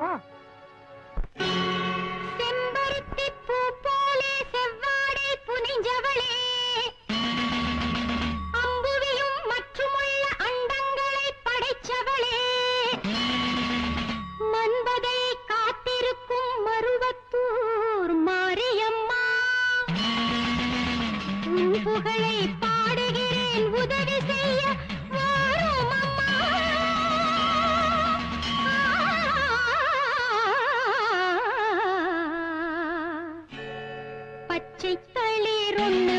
हाँ। പച്ചക്കളിറുന്ന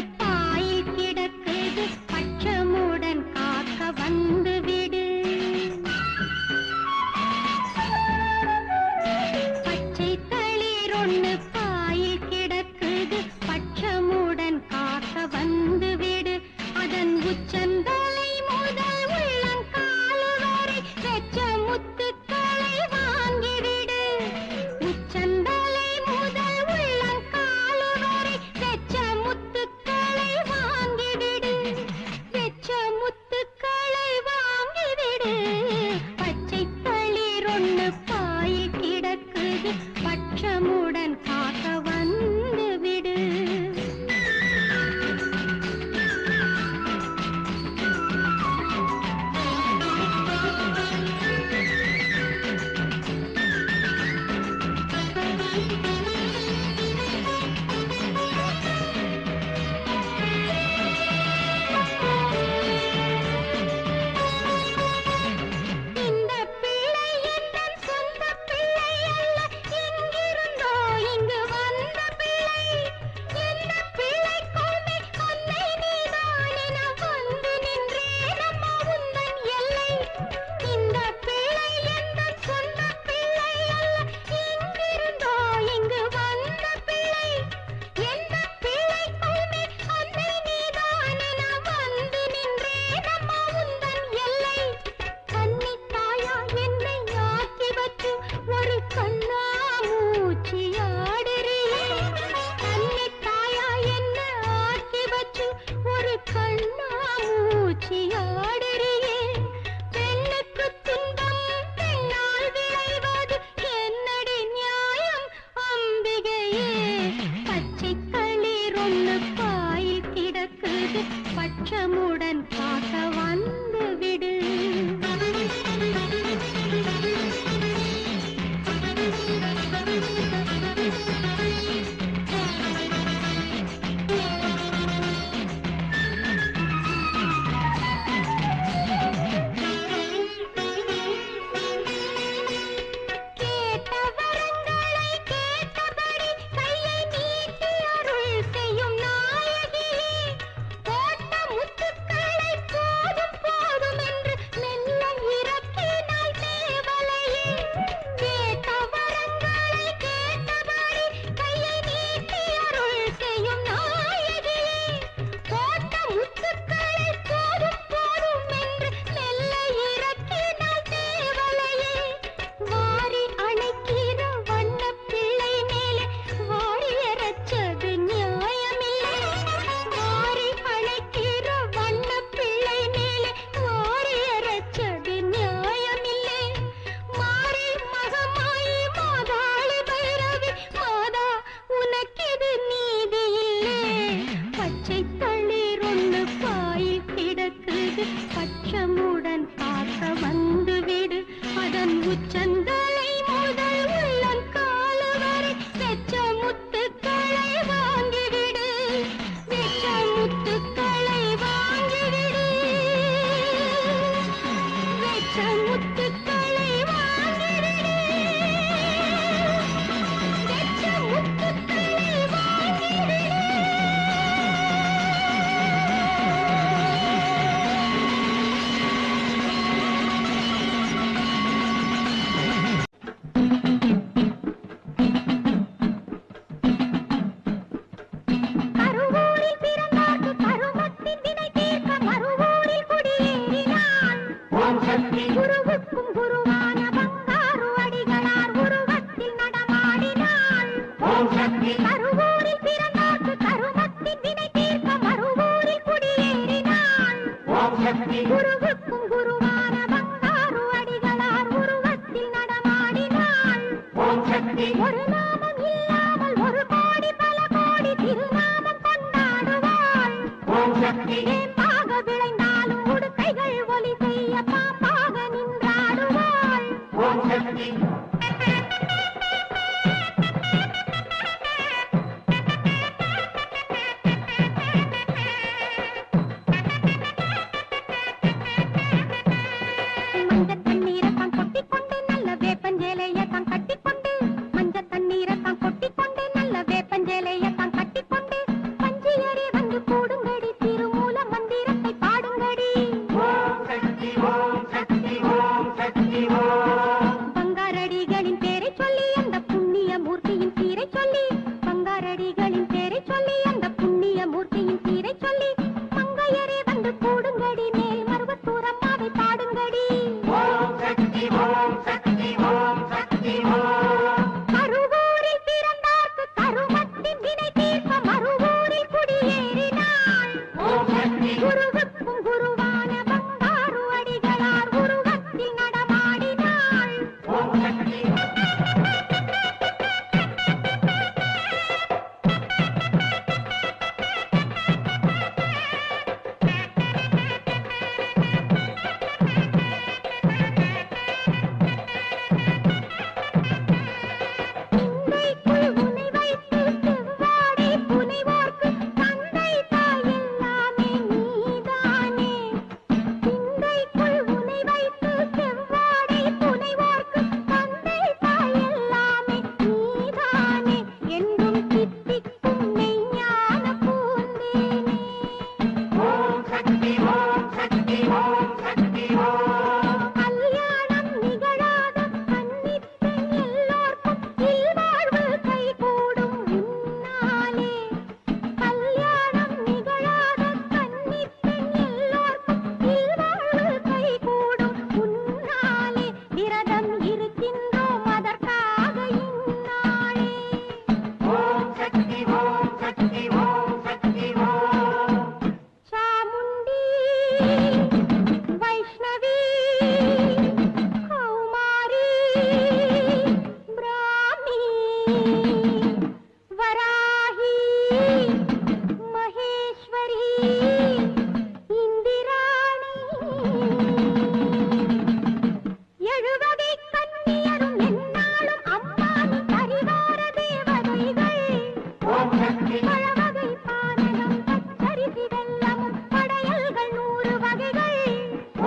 பாக விளை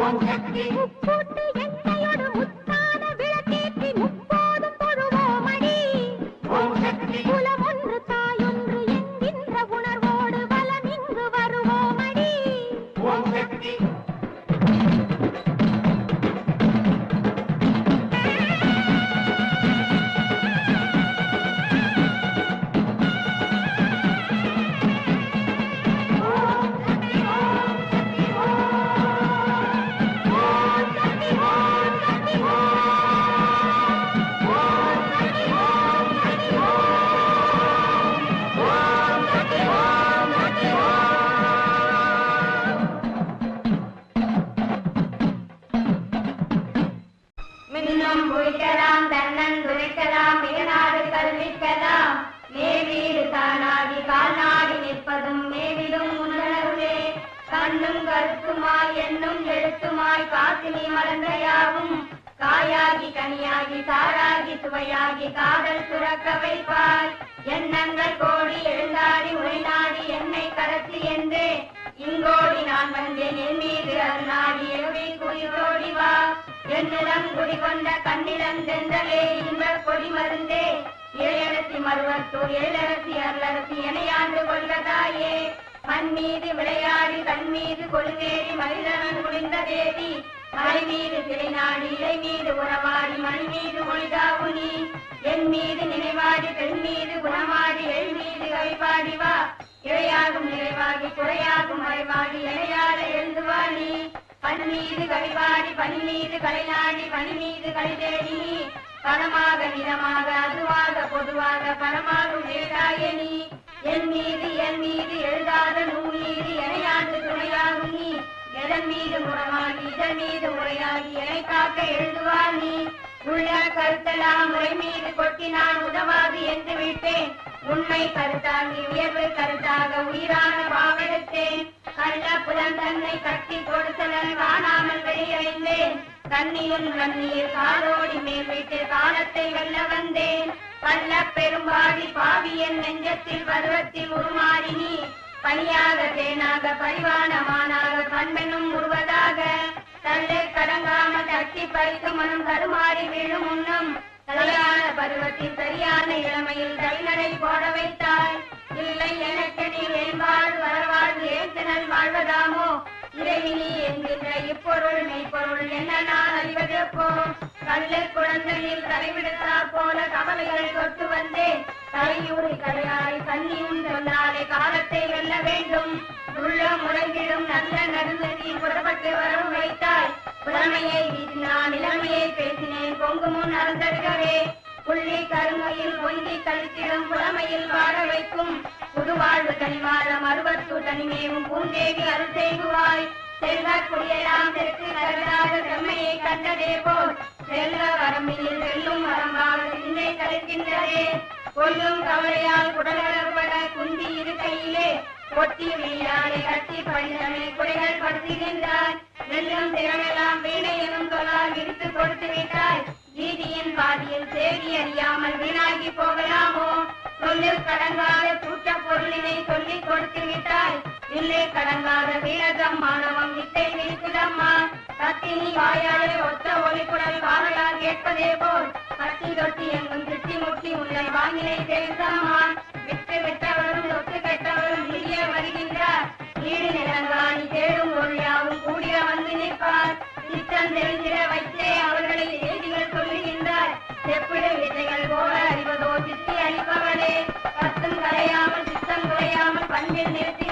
ছোট சுரக்க எண்ணங்கள் கோடி எழுந்தாடி உரைநாடி என்னை கடத்தி என்று இங்கோடி நான் வந்தேன். என் மீது அருநாடி எழுதி குயிரோடி வா. என்னிடம் குடிகொண்ட கண்ணிடம் சென்றலே இன்ப கொடி மருந்தே. ஏழரசி மருவத்தூர் ஏழரசி அருளரசி எனையாண்டு கொள்வதாயே மண் மீது விளையாடி தன் மீது கொழுவேறி மனிதனன் முடிந்த தேவி மலை மீது சிலை நாடி இலை மீது உறவாடி மணி மீது ஒளிதாவு நீ. என் மீது நினைவாடி பெண் மீது குணமாடி எள் மீது கவிபாடி வா. இழையாகும் நிறைவாகி குறையாகும் மறைவாடி இணையாத எழுந்துவா நீ. பண் மீது கவிபாடி பணி மீது கலைநாடி பணி மீது கலை நீ. பணமாக நிறமாக அதுவாக பொதுவாக பணமாகும் வேதாய நீ. என் மீது என் மீது எழுதாத நூல் மீது இணையாண்டு துணையாகும் எதன் மீது முறமாகி இதன் மீது முறையாகி எனை காக்க எழுதுவார் நீ? உள்ள கருத்தெல்லாம் முறை மீது உதவாது என்று விட்டேன். உண்மை கருத்தாகி உயர்வு கருத்தாக உயிரான பாவெடுத்தேன். கள்ள புலன் தன்னை கட்டி கொடுத்தனன் காணாமல் வெளியடைந்தேன் தண்ணியில் மண்ணியில் காலோடி மேல் விட்டு காலத்தை வெல்ல வந்தேன். பல்ல பெரும்பாடி பாவியன் நெஞ்சத்தில் பருவத்தில் உருமாறி நீ. பணியாக தேனாக பரிவானமானாக கண்மெனும் உருவதாக. தள்ளை கடங்காமல் தட்டி பறித்து மனம் தருமாறி விழும் முன்னம் சரியான பருவத்தில் சரியான இளமையில் கைநடை போட வைத்தாள் இல்லை எனக்கு நீ வேண்பாள் வரவாழ்வு ஏத்தனல் வாழ்வதாமோ? இறைவினி என்கின்ற இப்பொருள் மெய்ப்பொருள் என்ன நான் அறிவது போ கல்லை குழந்தையில் தலைவிடுத்தாற் போல கவலைகள் தொட்டு வந்தேன். தலையூறு கடையாய் தண்ணியும் சொல்லாலே காலத்தை வெல்ல வேண்டும். உள்ள முழங்கிடும் நல்ல நடுநதி புறப்பட்டு வரவும் வைத்தாய். புலமையை வீசினான் இளமையை பேசினேன் பொங்கு முன் அறந்தருகவே புள்ளி கருமையில் பொங்கி கழித்திடும் புலமையில் வாழ வைக்கும். புதுவாழ்வு தனிவாழ அறுபத்து தனிமேவும் பூந்தேவி அருள் செய்குவாய் செல்வ குடியெல்லாம் தெற்கு கருதாக செம்மையை கண்டதே போல். செல்வ வரம்பினில் செல்லும் வரம்பாக சிந்தை கழிக்கின்றதே கொல்லும் கவலையால் குடலப்பட குந்தி இருக்கையிலே கொட்டி வீழாலை கட்டி பணிதமே குறைகள் படுத்துகின்றார் வெல்லும் திறமெல்லாம் வீணை எனும் தொழால் விரித்து கொடுத்து விட்டாய். வீதியின் பாதியில் சேரி அறியாமல் வீணாகி போகலாமோ? சொல்லு கடங்காத கூட்ட பொருளினை சொல்லிக் கொடுத்து விட்டாய். இல்லை கடங்காத வீரதம் மாணவம் வித்தை விரிக்குதம்மா கத்தினி வாயாலே ஒத்த ஒலிக்குடல் வாழையால் கேட்பதே போல். கத்தி தொட்டி எங்கும் திட்டி முட்டி உன்னை வாங்கினை பேசம்மா விட்டு விட்டவரும் சொத்து கெட்டவரும் வெளியே வருகின்றார். ஈடு நிலங்காணி தேடும் ஒழியாவும் கூடிய வந்து நிற்பார். சித்தம் தெரிந்திட வைத்தே அவர்களை செய்திகள் சொல்லுகின்றார். செப்பிட விதைகள் போல அறிவதோ சித்தி அளிப்பவனே கத்தும் கலையாமல் சித்தம் குறையாமல் பண்பில் நிறுத்தி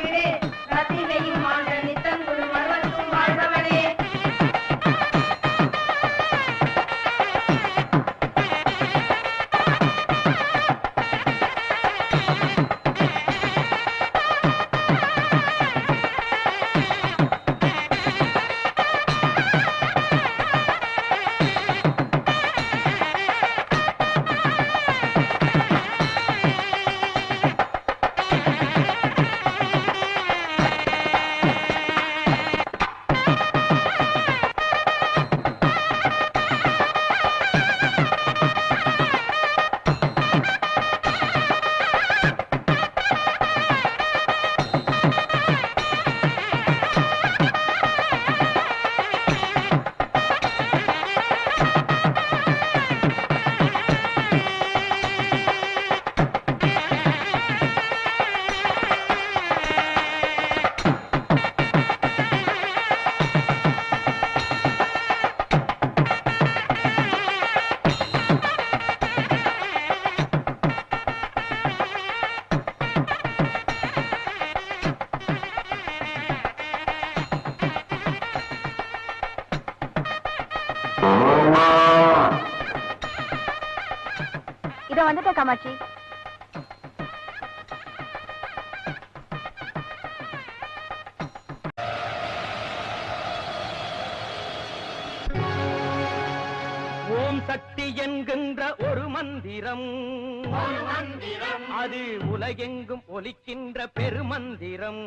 சக்தி என்கின்ற ஒரு மந்திரம். அது உலகெங்கும் ஒலிக்கின்ற பெருமந்திரம்.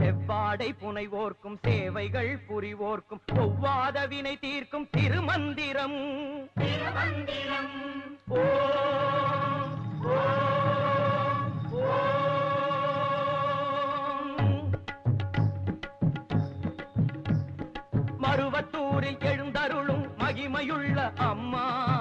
செவ்வாடை புனைவோர்க்கும் சேவைகள் புரிவோர்க்கும் ஒவ்வாத வினை தீர்க்கும் திருமந்திரம். மருவத்தூரில் மகிமையுள்ள அம்மா.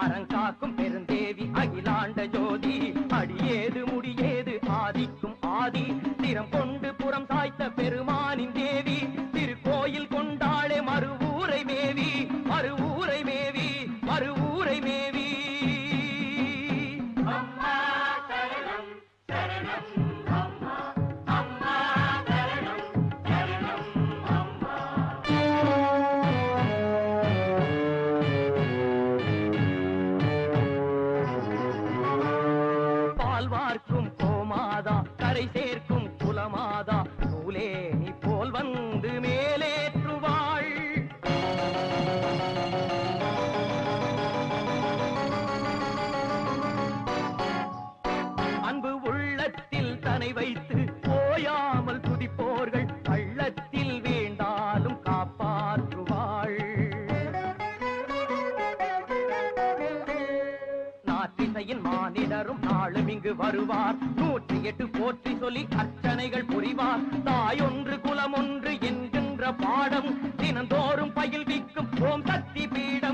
அறங்காக்கும் பெருந்தேவி அகிலாண்ட ஜோதி அடியேது பால் கோமாதா. கரை சே நாளும் இங்கு வருவார். நூற்றி எட்டு போற்றி சொல்லி அர்ச்சனைகள் புரிவார். தாயொன்று குலமொன்று என்கின்ற பாடம் தினந்தோறும் பயில்விக்கும் ஓம் சக்தி பீடம்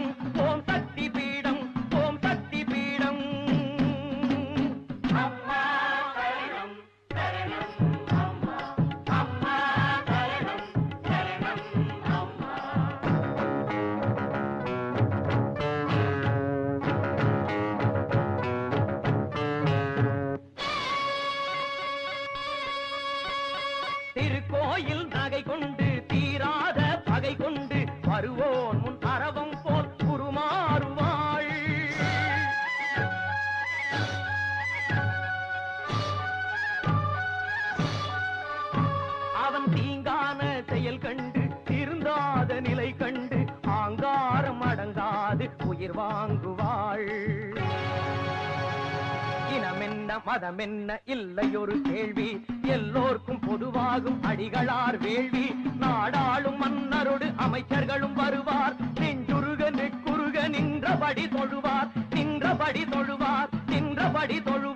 வருவோன் முன் அரவம் போல் உருமாறுவாள் அவன் தீங்கான செயல் கண்டு திருந்தாத நிலை கண்டு ஆங்காரம் அடங்காது உயிர் வாங்குவாள். இனமென்ன மதமென்ன இல்லையொரு கேள்வி. எல்லோர்க்கும் பொதுவாகும் அடிகளார் வேள்வி. நாடாளும் மன்னரோடு அமைச்சர்களும் வருவார். நெஞ்சுருக நெக்குருக நின்றபடி தொழுவார். நின்றபடி தொழுவார். நின்றபடி தொழுவார்.